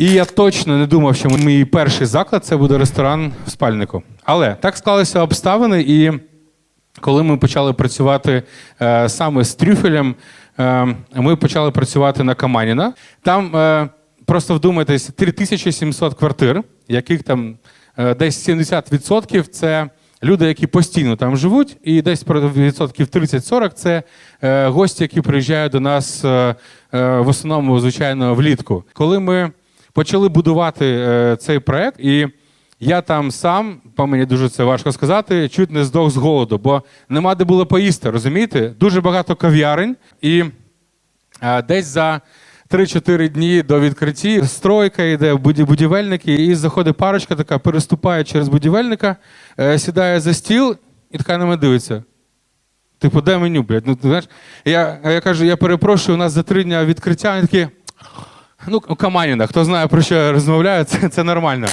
І я точно не думав, що мій перший заклад це буде ресторан в спальнику. Але так склалися обставини, і коли ми почали працювати е, саме з трюфелем, е, ми почали працювати на Каманіна. Там е, просто вдумайтесь, 3700 квартир, яких там е, десь 70% це люди, які постійно там живуть, і десь про відсотків 30-40 це е, гості, які приїжджають до нас е, е, в основному, звичайно, влітку. Коли ми почали будувати е, цей проект, і я там сам, по мені дуже це важко сказати, чуть не здох з голоду, бо нема де було поїсти, розумієте? Дуже багато кав'ярень, і е, десь за 3-4 дні до відкриття стройка йде, буді- будівельники, і заходить парочка така, переступає через будівельника, е, сідає за стіл і така на мене дивиться. Типу, де меню, блядь? Ну, ти знаєш, я, я кажу, я перепрошую, у нас за три дня відкриття. Вони такі, ну, Каманіна, хто знає, про що я розмовляю, це, це нормально.